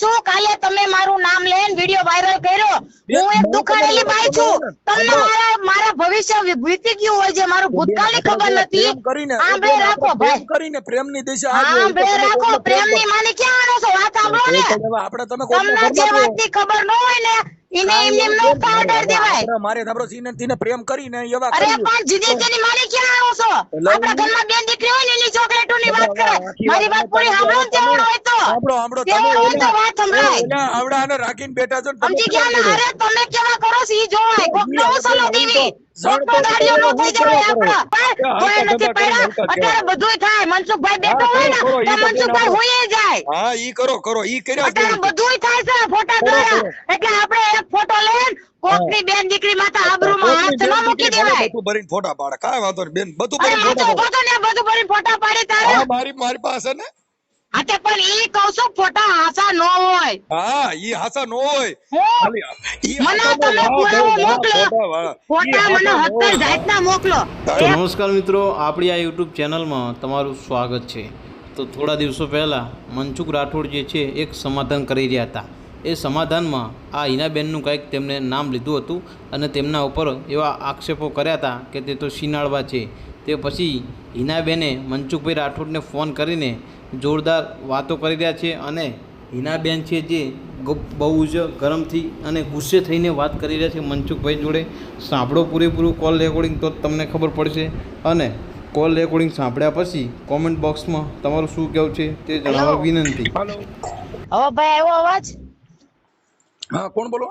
છું કાલે તમે મારું નામ લઈને વિડિયો વાયરલ કર્યો. હું એક દુખાડેલી બાઈ છું. તમને મારા મારા ભવિષ્ય વીતી ગયું હોય છે મારું ભૂતકાળની ખબર નથી. આંબળે રાખો ભાઈ. કરીને પ્રેમની દિશા આ જ હોય. આંબળે રાખો પ્રેમની માની ક્યાં આનો છો? વાત સાંભળો ને. આપણે તમે તમને જે વાતની ખબર ન હોય ને એને એમને એમ નો પાવડર દેવાય. મારે તારો સીને તીને પ્રેમ કરીને એવા અરે પણ જીદી તેની માની ક્યાં આવો છો? આપણા ઘરમાં બેન દીકરી હોય ને એની ચોકલેટોની વાત કરે. મારી વાત પૂરી સાંભળો ને તેવડ હોય તો. સાંભળો સાંભળો તમે હોય તો વાત સંભળાય. ઓલા આવડાને રાખીને બેઠા છો સમજી ગયા ને? અરે તમે કેવા કરો છો? ઈ જોવાય. કોક નવો સલો દેવી. ગાડીઓ નો થઈ જવાય આપણા. કોઈ નથી પડ્યા. અત્યારે બધુંય થાય મનસુખભાઈ બેઠો હોય ને તો મનસુખભાઈ હોઈએ જાય. હા ઈ કરો કરો ઈ કર્યા અત્યારે નહીં. થાય છે ફોટા દ્વારા. એટલે આપણે એક ફોટો લઈને કોકની બેન દીકરી માતા આબરૂમાં હાથ ન મૂકી દેવાય. બધું ભરીને ફોટા પાડે. કાય વાંધો નહીં બેન બધું ભરીને ફોટા બધું ભરીને ફોટા પાડે. તારે. મારી મારી પાસે ને હા તે પણ ઈ કહું છું ફોટા હાસા નો હોય. હા ઈ હાસા નો હોય. મને તમે પુરાવો મોકલો. ફોટા મને હત્તર જાતના મોકલો. તો નમસ્કાર મિત્રો આપણી આ યુટ્યુબ ચેનલમાં તમારું સ્વાગત છે. તો થોડા દિવસો પહેલાં મનસુખ રાઠોડ જે છે એક સમાધાન કરી રહ્યા હતા. એ સમાધાનમાં આ હિનાબેનનું કંઈક તેમણે નામ લીધું હતું અને તેમના ઉપર એવા આક્ષેપો કર્યા હતા કે તે તો શિનાળવા છે. તે પછી હિનાબેને મનસુખભાઈ રાઠોડને ફોન કરીને જોરદાર વાતો કરી રહ્યા છે અને હિનાબેન છે જે બહુ જ ગરમથી અને ગુસ્સે થઈને વાત કરી રહ્યા છે મનસુખભાઈ જોડે. સાંભળો પૂરેપૂરું કોલ રેકોર્ડિંગ તો તમને ખબર પડશે. અને કોલ રેકોર્ડિંગ સાંભળ્યા પછી કોમેન્ટ બોક્સમાં તમારું શું કહેવું છે તે જણાવવા વિનંતી. હવે ભાઈ આવ્યો અવાજ? હા કોણ બોલો?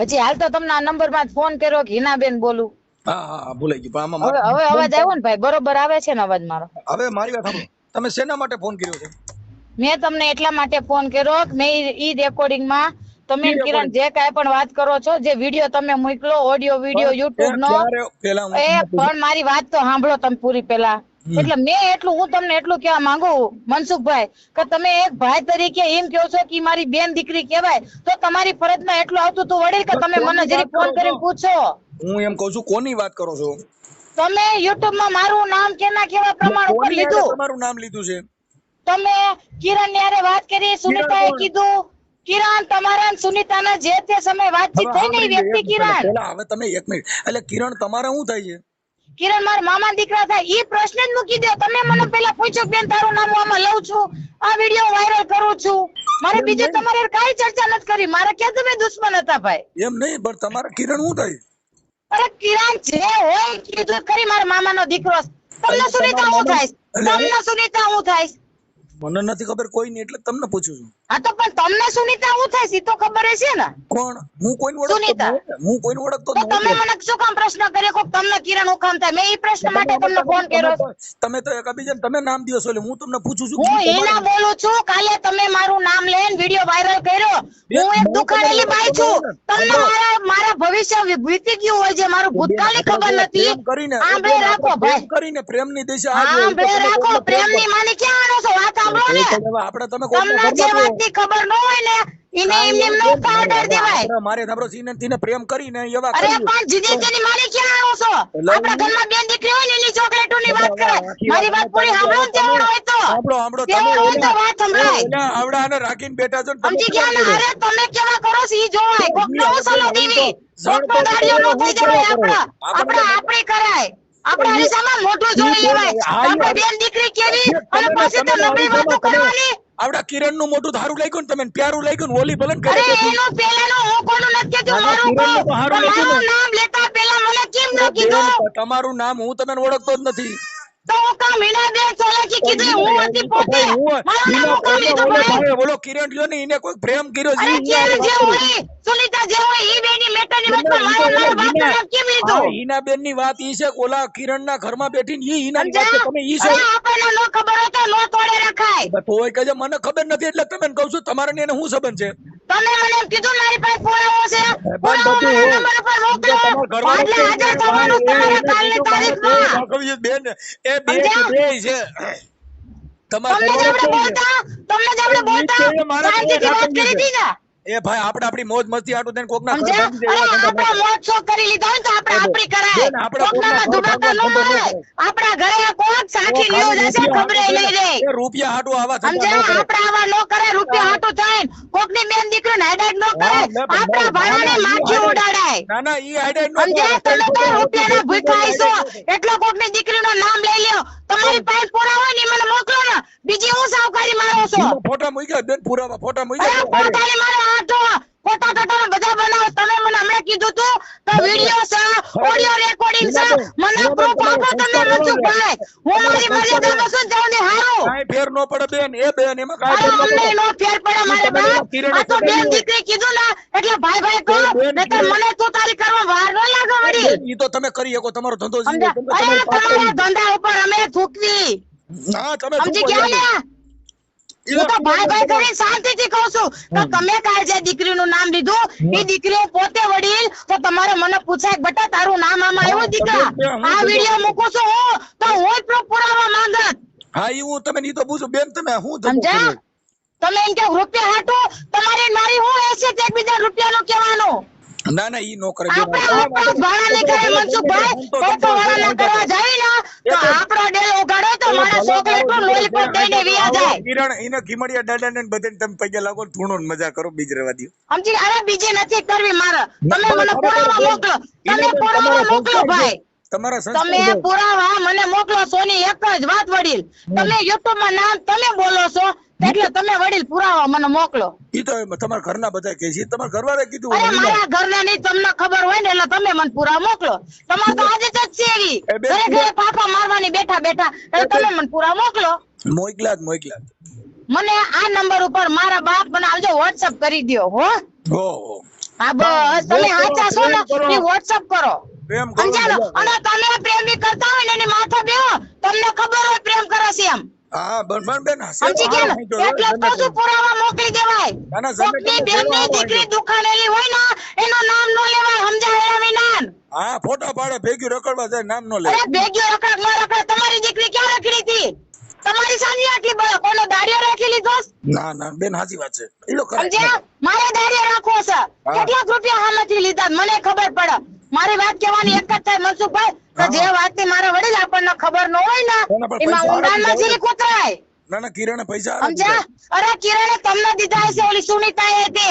હજી હાલ તો તમને આ નંબરમાં ફોન કર્યો કે હિનાબેન બોલું. હા હા ભૂલાઈ ગયું. પણ હવે આમાં હવે અવાજ આવ્યો ને ભાઈ? બરોબર આવે છે ને અવાજ મારો? હવે મારી વાત સાંભળો. તમે શેના માટે ફોન કર્યો છે? મેં તમને એટલા માટે ફોન કર્યો કે મેં ઈ- રેકોર્ડિંગમાં તમે કિરણ જે કાંઈ પણ વાત કરો છો જે વીડિયો તમે મોકલો ઓડિયો વીડિયો યુટ્યુબ નો એ પણ મારી વાત તો સાંભળો તમે પૂરી પેલા એટલે મેં એટલું હું તમને એટલું કહેવા માંગુ મનસુખભાઈ કે તમે એક ભાઈ તરીકે એમ કહો છો કે મારી બેન દીકરી કહેવાય તો તમારી ફરજમાં એટલું આવતું તું વડીલ કે તમે મને જરી ફોન કરીને પૂછો? હું એમ કહું છું કોની વાત કરો છો? તમે youtube માં મારું નામ કેના કેવા પ્રમાણ ઉપર લીધું? તમારું નામ લીધું છે? તમે કિરણ હારે વાત કરી સુનિતાએ કીધું કિરણ તમારા અને સુનિતાના જે તે સમય વાતચીત થઈ ને વ્યક્તિ કિરણ. પેલા હવે તમે એક મિનિટ. એટલે કિરણ તમારા શું થાય છે? કિરણ મારા મામા દીકરા થાય. ઈ પ્રશ્ન જ મૂકી દો. તમે મને પેલા પૂછો કે બેન તારું નામ હું આમાં લઉં છું? આ વીડિયો વાયરલ કરું છું? મારે બીજું તમારે કાઈ ચર્ચા નથી કરી. મારે ક્યાં તમે દુશ્મન હતા ભાઈ? એમ નહીં પણ તમારા કિરણ શું થાય? અરે કિરણ જે હોય કીધું ખરી મારા મામાનો દીકરો. તમને સુનિતા હું થાય તમને સુનિતા હું થાય મને નથી ખબર કોઈ એટલે તમને પૂછું છું. હા તો પણ તમને સુનિતા હું થાય? તો ખબર હશે ને? કોણ? હું કોઈને ઓળખતો સુનિતા. હું કોઈને ઓળખતો તો તમે મને શું કામ પ્રશ્ન કર્યો? કોક તમને કિરણ ઓખામ થાય. મેં એ પ્રશ્ન માટે તમને ફોન કર્યો તમે તો એકબીજાને તમે નામ દિયો છો એટલે હું તમને પૂછું છું હું એના બોલું છું. કાલે તમે મારું નામ લઈને વિડિયો વાયરલ કર્યો. હું એક દુખાડેલી બાઈ છું. તમને મારા મારા ભવિષ્ય વીતી ગયું હોય છે. મારું ભૂતકાળની ખબર નથી. આંબળે રાખો ભાઈ. કરીને પ્રેમની દિશા. આંબળે રાખો. પ્રેમની માની ક્યાં આનો છો? વાત ખબર ન? હોય ને એને એમને એમ પાવડર દેવાય. મારે તારો સીને તીને પ્રેમ કરીને એવા અરે પણ જીદી તેની માની ક્યાં આવો છો? આપણા ઘરમાં બેન દીકરી હોય ને એની ચોકલેટોની વાત કરે. મારી વાત પૂરી સાંભળો ને તેવડ હોય તો. સાંભળો સાંભળો. તમે હોય તો વાત સંભળાય. ઓલા આવડાને રાખીને બેઠા છો તમે સમજી ગયા ને? અરે તમે કેવા કરો છો? ઈ જોવાય. કોક નવો સલો દેવી. કોકનો ગાડીઓ નો થઈ જવાય આપણા. આપણા આપણી કરાય. આપણા હરીસામાં મોઢું જોઈ લેવાય. આપણે બેન દીકરી કેવી અને પછી તો નબળી વાતો કરવાની. આવડા કિરણનું મોટું ધારું લાગ્યું ને તમે પ્યારું લાગ્યું ને ઓલી ભલન કરે અરે છે. એનું હું કોનું નથી કહેતું મારું કિરણનું તો કહું હારું પણ લખ્યું મારું નામ લેતા પેલા મને કેમ ન કીધું? તમારું નામ હું તમને ઓળખતો જ નથી. હું હું હું- હું ઓલો કિરણ રહ્યો ને એને કોઈ પ્રેમ કર્યો ઈ જે જે ઈ બેની હા, ની વાત ઈ છે ઓલા કિરણ ના ઘરમાં બેઠીને ઈ હિનાની વાત છે. સમજ્યા? તમે ઈ છો? ખબર હોય તો મને ખબર નથી એટલે તમે કહું છું તમારે ને એને શું સંબંધ છે? તમે મને એમ કીધું મારી પાસે પુરાવો છે. પુરાવો મારા નંબર પર મોકલો એટલે હાજર થવાનું તમારે કાલની તારીખમાં. બેન. એ બે બે છે. તમારે તમને જ આપણે બોલતા તમને જ આપણે બોલતા મારા વાત કરી ને એ ભાઈ આપણે આપણી મોજ મસ્તી આટું થઈને કોકના આપણે મોજ શોખ કરી લીધા હોય તો આપણે આપણી કરાય. કોકના ધુમાકા ન. આપણા ઘરે કોક સાખી લ્યો જશે ખબરે લઈ રે રૂપિયા હાટું આવા કરે. આપણે આવા નો કરે રૂપિયા હાટું થાય. કોકની મેન દીકરો ને હેડેડ નો કરે આપણા ના, ભાઈઓને ના, ઈ માખી ઉડાડાય. ના ના ઈ હેડેડ નો સમજ્યા? તમે તો રૂપિયાના ભૂખાઈ છો એટલો કોકની દીકરીનો નામ લઈ લ્યો. તમારી પાસે પૂરા હોય ને મને મોકલો ને. બીજી હું સાવકારી મારો છો. ફોટા ફોટા મૂક્યા બેન પુરાવા ફોટા મૂક્યા પોતાની મારો આટો ફોટા ટોટા બધા બનાવો તમે મને હમણાં કીધું તું તો વિડિયો છે ઓડિયો રેકોર્ડિંગ છે. મને પ્રૂફ આપો તમે મનસુખભાઈ હું મારી મર્યાદામાં છું જાઉં હારું. કાંઈ ફેર નો પડે બેન એ બેન એમાં કાઈ ફેર નો પડે. નો ફેર પડે મારે બાપ. આ તો બેન દીકરી કીધું ને એટલે ભાઈ ભાઈ કહો નહીતર મને તું તારી કરવા વાર ન લાગે વળી. ઈ તો તમે કરી શકો તમારો ધંધો જીવો, તમારી ધંધા ઉપર અમે થૂકવી. હા તમે સમજી ગયા ને? હું તો ભાઈ ભાઈ કરીને શાંતિથી કહું છું તો તમે કાલ જે દીકરીનું નામ લીધું એ દીકરીઓ પોતે વડીલ તો તમારે મને પૂછાય કે તારું નામ આમાં આવ્યું દીકરા આ વીડિયો મૂકું છું હું તો હું પ્રૂફ પુરાવા માંગત. હા હું તમે તો પૂછું. બેન તમે હું સમજ્યા? તમે એમ કે રૂપિયા હાટો તમારી ને મારી હું હેસિયત એકબીજા રૂપિયાનું કહેવાનું? ના ના ઈ નો કરે મનસુખભાઈ કરવા જાય ને તો આપણો ડેલ ઉગાડો તો મારા લોલીપોપ દઈને વિયા જાય. કિરણ ઈને ઘીમડિયા દાદા ને બધે તમે પગે લાગો ધૂણો ને મજા કરો બીજ રેવા દો સમજી અરે બીજી નથી કરવી મારે. તમે મને પુરાવા મોકલો તમે પુરાવા મોકલો ભાઈ. તમારા તમે પુરાવા મને મોકલો સોની એક જ વાત વડીલ. તમે યુટ્યુબમાં નામ તમે બોલો છો એટલે તમે વડીલ પુરાવા મને મોકલો. ઈ તો તમારા ઘરના બધા કહે છે. તમારા ઘરવાળા કીધું અરે મારા ઘરના નહીં તમને ખબર હોય ને એટલે તમે મને પુરાવા મોકલો. તમારે તો આજે જ છે એવી ઘરે ઘરે પાપા મારવાની બેઠા બેઠા. એટલે તમે મને પુરાવા મોકલો. મોકલા જ મોકલા મને આ નંબર ઉપર મારા બાપ મને આવજો વોટ્સઅપ કરી દ્યો હો. ઓહો હા. બસ. તમે સાચા છો ને વોટ્સઅપ કરો. પ્રેમ કરો. અને તમે પ્રેમી કરતા હોય ને એની માથે બેહો. તમને ખબર હોય પ્રેમ કરે છે એમ. હા પણ પણ બેન સમજી ગયા એટલે જ પુરાવા મોકલી દેવાય. ના, કોકની બેનની દીકરી માંગો. હોય ને એનું નામ નો લેવાય સમજાય વિનાન. હા ફોટા પાડે ભેગ્યું રખડવા જાય નામ નો લેવાય. અરે ભેગ્યો રખડ ન રખડ તમારી દીકરી ક્યાં રખડી હતી? તમારી સાંજે આટલી બળ કોનો દાડિયો રાખી લીધો? ના ના બેન સાચી વાત છે. તો ખરા. સમજ્યા? મારે દાડિયો રાખવો છે. કેટલાક રૂપિયા હામેથી લીધા મને ખબર પડે. મારી વાત કહેવાની એક જ થાય મનસુખભાઈ કે જે વાતની મારા વડીલ આપણને ખબર ન હોય ને એમાં ઊંડાણમાં જીરી કોતરાય. ના ના કિરણે પૈસા સમજ્યા? અરે કિરણે તમને દીધા હશે ઓલી સુનિતા એ તે.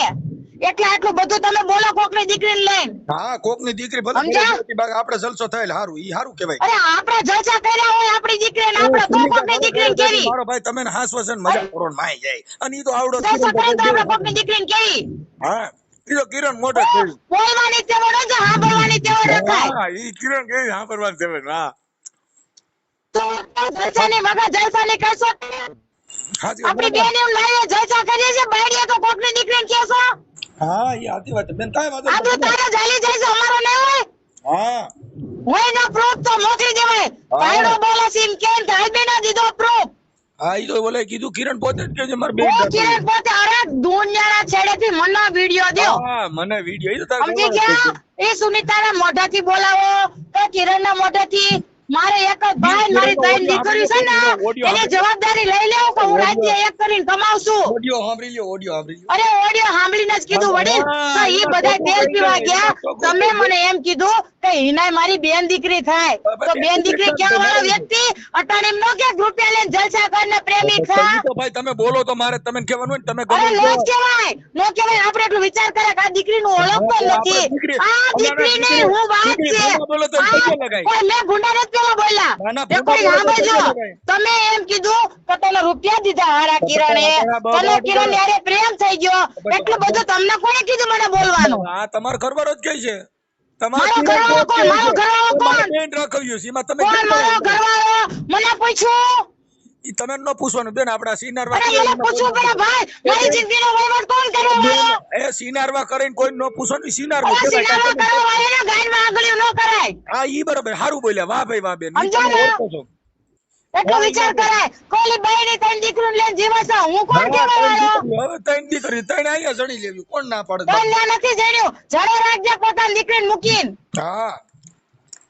એટલે આટલું બધું તમે બોલો કોકની દીકરીને લઈને. હા કોકની દીકરી ભલે આપણે જલસો થયેલ હારું ઈ હારું કહેવાય. અરે આપણે જલસા કર્યા હોય આપણી દીકરીને આપણે તો કોકની દીકરીને કેવી? મારો ભાઈ તમે ને હાસ વસન મજા કરો ને માય જાય. અને ઈ તો આવડો જલસા કરે તો આપણે કોકની દીકરીને કેવી? હા. ઈ તો કિરણ મોટો થયું બોલવાની તેવડ હોય સાંભળવાની તેવડ રખાય? હા ઈ કિરણ કે પરવાન છે હા. તો જલસાની વગર જલસાની કરશો આપણી બેન એમ લાવીએ જલસા કરીએ છે બાયડીએ તો કોકની દીકરીને કહેશો? હા ઈ આતી વાત બેન કાય વાત આ તો. તારે જાલી જાય છે અમારો નહીં હોય? હા. હોય ના પ્રૂફ તો મોકલી દેવાય. ભાઈડો બોલે છે એમ કેમ થાય હલબી ના દીધો પ્રૂફ? હા ઈ તો બોલે કીધું કિરણ પોતે જ કે છે મારી બેન કિરણ પોતે અરે દુનિયાના છેડેથી મને વિડિયો દો હા મને વિડિયો એ તો તારે સમજી ગયા? એ સુનીતાના મોઢાથી બોલાવો કે કિરણના મોઢાથી મારે એક જ ભાઈ મારી ત્રણ દીકરી છે ને એની જવાબદારી લઈ લેવું કે હું રાજ્ય એક કરીને કમાઉં છું ઓડિયો સાંભળી લ્યો ઓડિયો સાંભળી અરે ઓડિયો સાંભળીને જ કીધું વડીલ તો ઈ બધા તેલ પીવા ગયા તમે મને એમ કીધું કે હિનાય મારી બેન દીકરી થાય. તો બેન દીકરી ક્યાં વાળો વ્યક્તિ? અટાણી નો કે રૂપિયા લઈને જલસા કરીને પ્રેમી થા? તો ભાઈ તમે બોલો તો મારે તમે કહેવાનું હોય ને તમે અરે નો કહેવાય નો કહેવાય આપણે એટલું વિચાર કરે કે આ દીકરી નું ઓળખતો પણ નથી. આ દીકરીની હું વાત છે. મેં ગુંડા નથી પેલા બોલ્યા? તો સાંભળજો. તમે એમ કીધું કે તને રૂપિયા દીધા હારા કિરણે. તને કિરણ યારે પ્રેમ થઈ ગયો. એટલું બધું તમને કોણે કીધું મને બોલવાનું? આ તમારો ઘરવાળો જ કહે છે. તમારો ઘરવાળો કોણ? મારો ઘરવાળો કોણ? બેન રાખ્યું છે. એમાં તમે કોણ મારો ઘરવાળો? મને પૂછ્યું તમે ન પૂછવાનું. બેન આપડા સિનારવા એ સિનારવા કરીને કોઈ ન પૂછવાનું સિનારવું હા ઈ બરાબર સારું બોલ્યા. વાહ ભાઈ વાહ બેન. એટલો વિચાર કરાય. કોલી ત્રણ દીકરીને લઈને જીવે છે હું કોણ ત્રણ વાળો? દીકરી. ત્રણ દીકરી ત્રણ અહીંયા જણી લેવી. કોણ ના પાડે? ત્રણ નથી જણ્યું જડો રાખજે પોતાની દીકરીને મૂકીને. હા.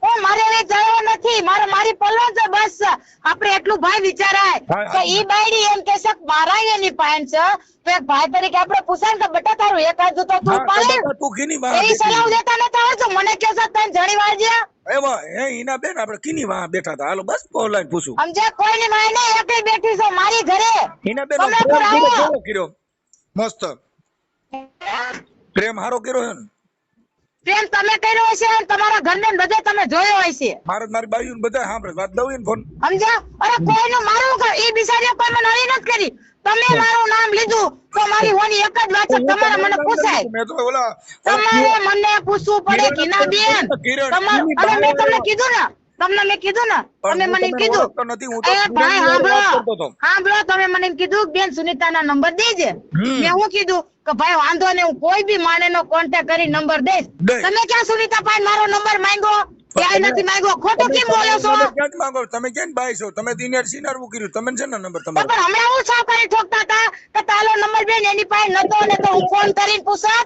હું મારે હવે જડો નથી. મારે મારી પલ્લો છે બસ. આપણે એટલું ભાઈ વિચારાય. તો ઈ બાયડી એમ કે છે કે મારા એની પાન છે. તો એક ભાઈ તરીકે આપણે પૂછાય ને કે બેટા તારું એક હાથ તો તું પાડે. તું કીની વાહ એ સલાહ દેતા નતા આવડતું મને કે છે તને જણી હે ઈના બેન આપણે કીની વાહ બેઠા હતા? હાલો બસ બોલાઈને પૂછું. સમજે કોઈની માય નહીં એકલી બેઠી છો મારી ઘરે. ઈના બેન પ્રેમ કર્યો. મસ્ત. પ્રેમ હારો કર્યો છે ને? પ્રેમ તમે કર્યો હશે અને તમારા ઘરને બધે તમે જોયો હશે. મારે મારી બાયું બધા સાંભળે વાત દઉં ને ફોન સમજ્યા? અરે કોઈનું મારું એ બિચારીએ કોઈ મને હરી નથી કરી. તમે મારું નામ લીધું તો મારી હોની એક જ વાત છે તમારે મને પૂછાય. મેં તો ઓલા તમારે મને પૂછવું પડે કે ના બેન? તમારે અને મેં તમને કીધું ને તમને મેં કીધું ને તમે મને કીધું. ભાઈ સાંભળો તમે મને કીધું બેન સુનિતા ના નંબર દેજે. મેં હું કીધું કે ભાઈ વાંધો ને હું કોઈ બી માણેનો કોન્ટેક્ટ કરી નંબર દઈશ. તમે ક્યાં સુનીતા પાસે મારો નંબર માંગ્યો? ક્યાંય નથી માંગ્યો? ખોટું કેમ બોલો છો? ક્યાં માંગો? તમે બાઈ છો? તમે દિનેર કર્યું. તમે છે ને નંબર તમારો પણ હમણાં હું સાવ કરી ઠોકતા હતા કે નંબર બેન એની પાસે નતો ને તો હું ફોન કરીને પૂછા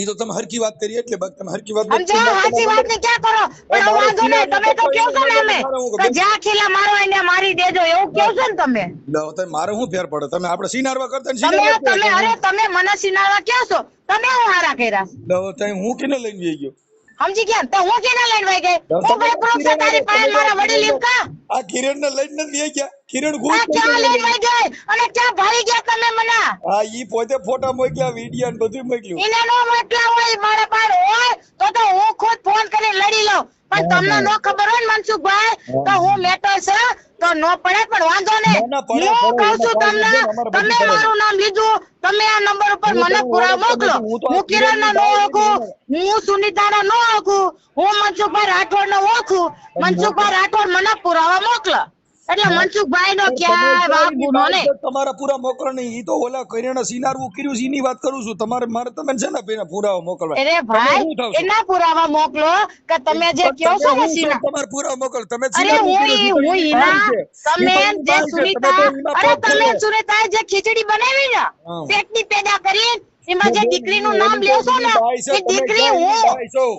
એ તો તમે હરકી વાત કરી એટલે તમે હરકી વાત સમજો. સાચી વાત ને ક્યાં કરો? પણ વાંધો નહીં તમે તો નથી છો ને અમે? કે જ્યાં ખીલા મારો એને મારી દેજો એવું કહો છો ને તમે? લો, તમે મારે શું ફેર પડે? તમે આપણે સિનારવા કરતા ને તમે તમે અરે તમે મને સિનારવા કહો છો? તમે હું હારા કર્યા. લો, તમે હું કેને લઈને જઈ ગયો? સમજી ગયા તો હું કેના લઈને વઈ ગઈ? હું ભાઈ પ્રૂફ તારી પાસે મારા વડીલ એમ કા આ કિરણ ને લઈને નથી ગયા. કિરણ આ ક્યાં લઈને વઈ ગઈ અને ક્યાં ભારી ગયા તમે મને? હા ઈ પોતે ફોટા મોકલ્યા વીડિયો ને બધું મોકલ્યું એને નો મોકલ્યા હોય મારા પાસે હોય તો તો હું ખુદ ફોન કરીને લડી લઉં. પણ તમને નો ખબર હોય ને મનસુખભાઈ તો હું. મેટર છે તો નો પડે પણ વાંધો ને પડે, હું કહું છું તમને તમે મારું નામ લીધું તમે આ નંબર ઉપર મને તો પુરાવા મોકલો. હું કિરણ ના નો ઓળખું હું. સુનિતા ના નો ઓળખું હું મનસુખભાઈ રાઠોડ નો ઓળખું મનસુખભાઈ રાઠોડ મને પુરાવા મોકલો. એટલે મનસુખભાઈ નો ક્યાંય વાંક ગુનો ને તમારા પૂરા મોકલો નહીં ઈ તો ઓલા કરીને સિનારવું કર્યું છે એની વાત કરું છું. તમારે મારે તમે છે ને પેલા પુરાવા મોકલવા. અરે ભાઈ? એના પુરાવા મોકલો કે તમે જે કહો છો ને શું તમારે છો? મોકલ. તમે અરે હું હું ઈના તમે જે સુનિતા અરે તમે કરો. જે ખીચડી બનાવી ને. પેટની પેદા કરી એમાં જે દીકરી દીકરીનું નામ લેશો ને એ દીકરી હું?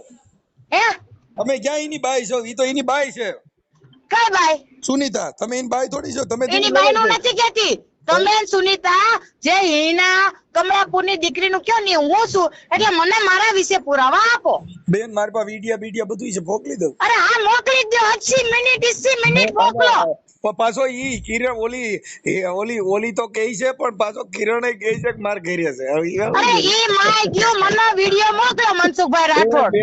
હે? તમે ક્યાં એની બાઈ છો? ઈ તો એની બાઈ છે. કઈ બાઈ? સુનીતા તમે એની બાય થોડી છો તમે એની બાયનું. નથી કેતી તમે સુનિતા જે હિના દીકરી નું કયો ને હું છું? એટલે મને મારા વિશે પુરાવા આપો. બેન મારી પાસે વિડિયા બીડિયા બધું છે મોકલી દઉં. અરે હા મોકલી દો. 80 મિનિટ 80 મિનિટ મોકલો. પણ પાછો ઈ કિરણ ઓલી એ ઓલી ઓલી તો કહે છે પણ પાછો કિરણ કહે છે કે માર ઘરે છે. અરે ઈ માય ગયો મને વિડિયો મોકલો મનસુખભાઈ રાઠોડ.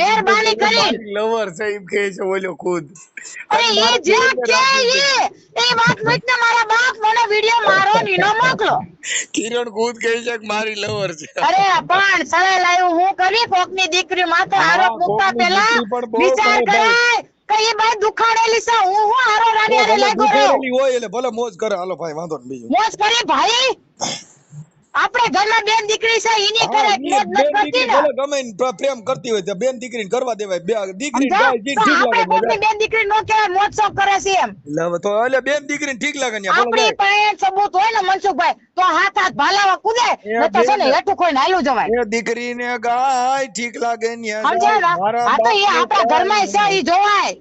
મહેરબાની કરી લવર છે એમ કહે છે ઓલો ખુદ. અરે ઈ જે કે ઈ એ વાત ને મારા બાપ મને વિડિયો મારો નીનો મોકલો. કિરણ ખુદ કહે છે કે મારી લવર છે. અરે પણ સળે લાયો હું કરી કોકની દીકરી માથે આરોપ મૂકતા પહેલા વિચાર કરાય. કે ભાઈ દુખાડેલી છે હું હું હારો રાડે લાગ્યો રહ્યો. હોય એટલે ભલે મોજ કરે. હાલો ભાઈ વાંધો નહીં બીજું. મોજ કરે ભાઈ? આપણે ઘરમાં બેન દીકરી છે એની કરે નથી કરતી ને. ગમે પ્રેમ કરતી હોય તો બેન દીકરીને કરવા દેવાય. બે દીકરી ઠીક લાગે બેન દીકરી નો કહેવાય મોજ કરે છે એમ. તો એટલે બેન દીકરીને ઠીક લાગે ને આપણી પાસે સબૂત હોય ને મનસુખભાઈ તો હાથ હાથ ભાલાવા કુદે ન તો છે ને હેઠું કોઈ હાલ્યું જવાય. એ દીકરીને ગાય ઠીક લાગે ને સમજાય આ તો એ આપણા ઘરમાં છે એ ઈ જોવાય.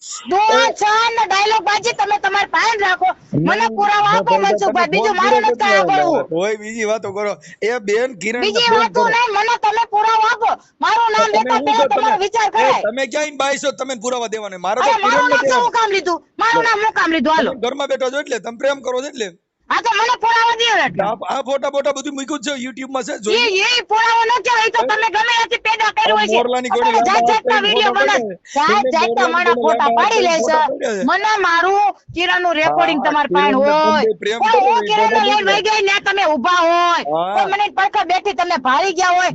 ડાયલોગ બાજી તમે તમારે પાસે રાખો. મને પુરાવા આપો મનસુખભાઈ. બીજું મારે નથી કાંઈ કેટલી વાર? સાંભળવું હોય બીજી વાતો કરો. એ બેન કિરણ બીજી વાતો નહીં મને તમે પુરાવો આપો. મારું નામ લેતા પહેલા તમારો વિચાર કરાય. તમે ક્યાં બાઈ તમે પુરાવા દેવાના. મારો તો કામ લીધું? મારું નામ હું કામ લીધું? હાલો. ઘરમાં બેઠો છો એટલે? તમે પ્રેમ કરો છો એટલે? હા તો મને પુરાવો દે એટલે આ ફોટા ફોટા બધું મૂક્યું છે YouTube માં છે જોઈ એ પુરાવો ન કહેવાય તો તમે ગમે ત્યાંથી પેદા કર્યો હોય છે મોરલાની ઘોડી જાત જાતના વિડિયો ફોટો જાત જાતના મારા ફોટા પાડી લે છે. મને મારું કિરણનું રેકોર્ડિંગ તમાર પાણ હોય. કોઈ હું એ લઈને. વઈ ગઈ ને તમે ઊભા હોય. તો કોઈ મને પડખે બેઠી તમે ભારી ગયા હોય.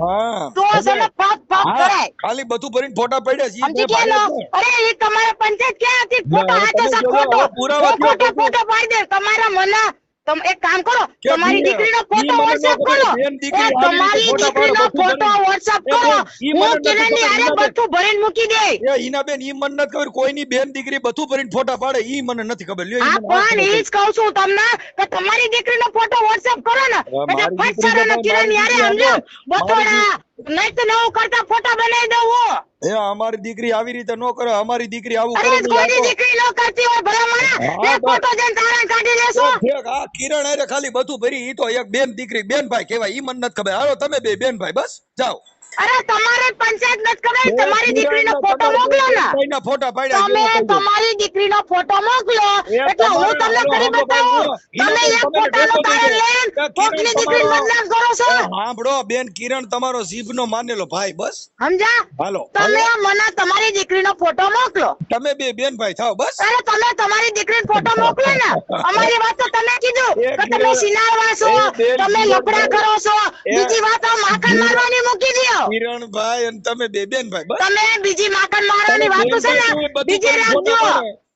તો છે ને પાપ પાપ કરાય. ખાલી બધું ભરીને ફોટા પડ્યા છે સમજી ગયા અરે એ તમારે પંચાયત ક્યાં હતી? ફોટો તમે છે ફોટો. ફોટો ફોટો પાડી દે. તમારા મને તમે એક કામ કરો તમારી દીકરીનો ફોટો ખબર, કરો. બેન તમારી દીકરીનો ફોટો એ કરો. બેન, હું કિરણની આરે ઈના બેન. બધું ભરીને મૂકી દે. એ હિનાબેન ઈ મને નથી ખબર કોઈની બેન દીકરી બધું ભરીને ફોટા પાડે ઈ મને નથી ખબર. લ્યો મને પણ ઈ જ કહું છું તમને કે તમારી દીકરીનો ફોટો WhatsApp કરો ને. એટલે ફટ સારાના કિરણ યારે સમજો બતોડા. નહીં તો નવું કરતા ફોટા બનાવી દઉં હું. એ અમારી દીકરી આવી રીતે નો કરે અમારી દીકરી આવું કરે ને કોઈની દીકરી નો કરતી હોય ભલામણ. એ ફોટો જઈને તારણ કાઢી લેશો. ઠીક આ કિરણ અરે ખાલી બધું ભરી ઈ તો એક બેન દીકરી બેન ભાઈ કહેવાય ઈ મને નથી ખબર. હાલો તમે બે બેન ભાઈ બસ જાઓ. અરે તમારે પંચાયત નથી કરવાની તમારી દીકરીનો ફોટો મોકલો ને. ફોટા પાડ્યા તમે. તમારી દીકરીનો ફોટો મોકલો એટલે હું તમને કરી બતાવું. તમે એક ફોટાનો તારે જાય. કોકની દીકરી બદનામ કરો છો? સાંભળો બેન કિરણ તમારો જીભનો માનેલો ભાઈ બસ. સમજા હાલો તમે મને તમારી દીકરીનો ફોટો મોકલો. તમે બે બેન ભાઈ થાવ બસ. અરે તમે તમારી દીકરીનો ફોટો મોકલો ને. અમારી વાત તો તમે કીધું કે તમે સિનાર સિનારવા છો તમે કિરણ કરો છો. બીજી વાત આ માખણ મારવાની મૂકી દો કિરણ ભાઈ અને તમે બે બેન ભાઈ તમે બીજી માખણ મારવાની વાતો છે ને? બીજી રાખજો.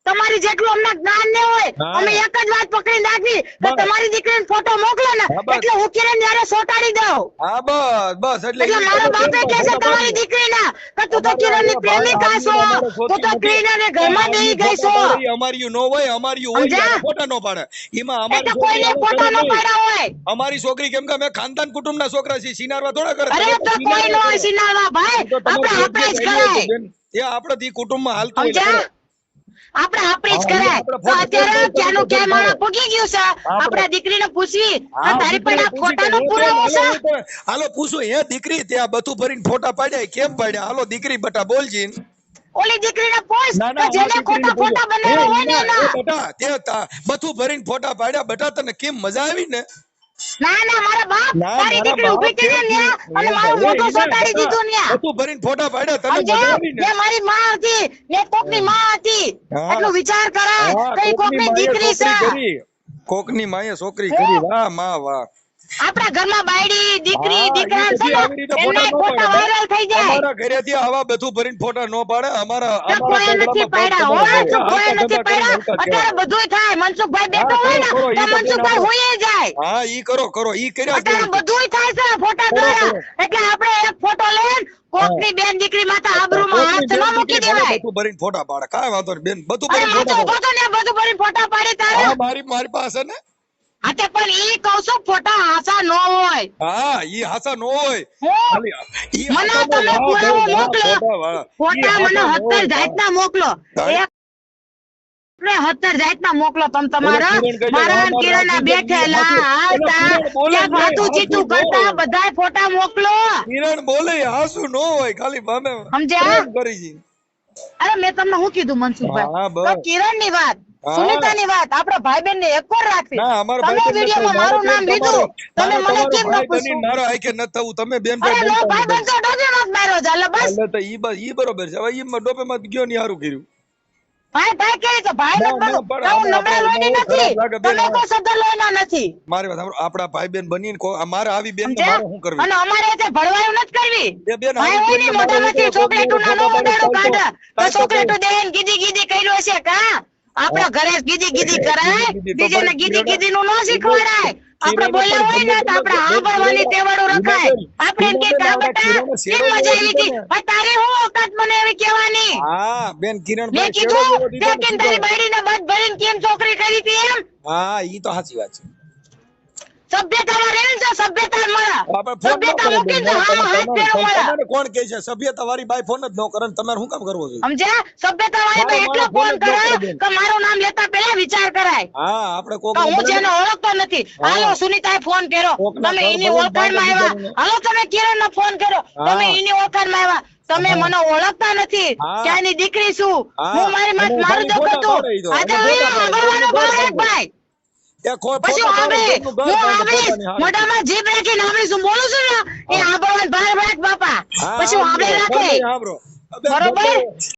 તમારી જેટલું અમને જ્ઞાન ને હોય અમે એક જ વાત પકડી નાખી કે તમારી દીકરીને ફોટો મોકલો ને એટલે કિરણ જ્યારે સોટાડી દઉં. હા બસ બસ એટલે એટલે મારો બાપે કહે છે તમારી. દીકરીના કે તું તો કિરણની પ્રેમિકા છો. તું તો કિરણને ઘરમાં અમારી ગઈ છો. અમારી નો હોય અમારી હોય ફોટા નો પાડે. એમાં અમારી કોઈને ફોટો ન પાડ્યા હોય. અમારી છોકરી કેમ કે અમે ખાનદાન કુટુંબના છોકરા છીએ સિનારવા થોડા કરે અરે તો કોઈ નો સિનારવા ભાઈ. આપણે આપણે જ કરાય એ આપણે દી કુટુંબમાં હાલતું આપણે આપણી જ કરાય. તો અત્યારે ક્યાંનું ક્યાંય મારા પાડો. ગયું છે? આપણા દીકરીને પૂછવી. તારી પણ આ ફોટાનો પુરાવો છે હાલો પૂછું હે દીકરી ત્યાં બધું ભરીને ફોટા પાડ્યા? કેમ પાડ્યા? હાલો દીકરી બટા બોલજી. ઓલી દીકરીને પૂછ ના જેને ખોટા ફોટા બનાવ્યા હોય ને ના, બટા તે બધું ભરીને ફોટા પાડ્યા. બટા તને કેમ મજા આવી ને? ના ના મારા બાપ દીકરી ઊભી કરી અને મારું સોટાડી દીધું ભરીને ફોટા પાડ્યા ને મારી માં હતી કોકની માં હતી. હા. વિચાર કરાય કઈ કોકની દીકરી છે. કોકની માએ છોકરી કરી. વાહમાં વાહ. આપણા ઘરમાં બાયડી દીકરી દીકરા છે બધી ને આવી ફોટા. વાયરલ થઈ જાય. અમારા ઘરેથી આવા બધું ભરીને ફોટા ન પાડે. અમારા અમારા નથી પાડ્યા. તો કોઈ નથી પાડ્યા? અત્યારે બધું થાય. મનસુખભાઈ બેઠો હોય ને તો મનસુખભાઈ હોઈએ જાય. હા ઈ કરો કરો. ઈ કર્યા અત્યારે બધું થાય છે ફોટા દ્વારા. એટલે આપણે એક ફોટો લઈને કોકની બેન દીકરી માતા આબરૂમાં હાથ ન મૂકી દેવાય. બધું ભરીને ફોટા પાડે. કાઈ વાંધો નહીં. બેન બધું ભરીને ફોટા પાડે. બધું ભરીને ફોટા પાડે તારે. મારી મારી પાસે ને હા તે પણ ઈ કહું છું ફોટા હાસા નો હોય. હા ઈ હાસા નો હોય. મને તમે પુરાવો મોકલો. હાસા મને નો હત્તર હોય, જાતના મોકલો. તારે- એક ને હત્તર મોકલો તમ તમારા. મારા કિરણ બેઠેલા નહીં, વાતું ચીતું કરતા. બધાય ફોટા મોકલો. કિરણ બોલે હાસુ નો હોય ખાલી ભામે સમજ્યા? અરે મેં તમને શું કીધું મનસુખભાઈ? કિરણની વાત. સુનિતાની વાત આપણા ભાઈ બેન ને એક રાખવી. ના અમારો તમે ભાઈ વિડીયોમાં મારું નામ લીધું. તમે મને કેમ ન પૂછો મારો આંખે ન થવું? તમે બેન અરે ભાઈ નો ભાઈ. બેન તો ડોબે માં માર્યો છે. એટલે બસ. એટલે તો ઈ બસ ઈ બરોબર છે. હવે ઈ ડોપે માં ગયો ની હારું કર્યું. ભાઈ ભાઈ કહે છે? ભાઈ ના, ના. પણ હું નબળા લોહી નથી. બેન. તમે કોઈ સદર લોહીના નથી. મારી વાત આપડા ભાઈ બેન બની મારે આવી બેન ને મારે શું કરવી? અને અમારે તે ભળવાયું નથી કરવી. એ બેન ભાઈ હોય ને મોઢામાંથી ચોકલેટું નાનું મોઢાનું કોઈ તો ચોકલેટ દેન ગીધી ગીધી કર્યું હશે. કા? આપણા ઘરે ગીધી ગીધી કરાય બીજે ને ગીધી ગીધી નું ન શીખવાડાય. આપણે બોલ્યા હોય ને તો આપણે સાંભળવાની હા રખાય. આપણે કે કા કેમ મજા આવી હતી પણ તારે હું ઓકાત મને એવી કહેવાની? હા બેન કિરણ મેં કીધું કે તારી બાયડીને બધ ભરીને કેમ છોકરી કરી હતી એમ? હા ઈ તો સાચી વાત છે. સભ્યતામાં રહે છે સભ્યતા મળે ફોન ન સભ્યતા કરો મૂકીને હા હાથ ફેરો મળે તમે- તમે- તમારે કોણ કહે છે? સભ્યતા વાળી બાઈ ફોન જ ન કરે તમારે શું કામ કરવો જોઈએ સમજ્યા? સભ્યતા વાળી મારો એટલો ફોન મારો ફોન જ કરે ન કરે બેન. કે મારું નામ લેતા પહેલા વિચાર કરાય. હા આપણે કોક હું જેને ઓળખતો નથી. હાલો સુનિતાએ ફોન કર્યો. તમે એની ઓળખાણમાં આવ્યા. હાલો તમે કિરણનો ફોન કર્યો. તમે એની ઓળખાણમાં આવ્યા. તમે મને ઓળખતા નથી. ક્યાંની દીકરી છું? હું. મારી. આજે અહીંયા ભાઈ, પછી હું આવીશ મોઢામાં જીભ રાખીને આવીશ હું બોલું છું ને એ આંબળવાન ભાર બાપા પછી આંબળે રાખે? બરોબર.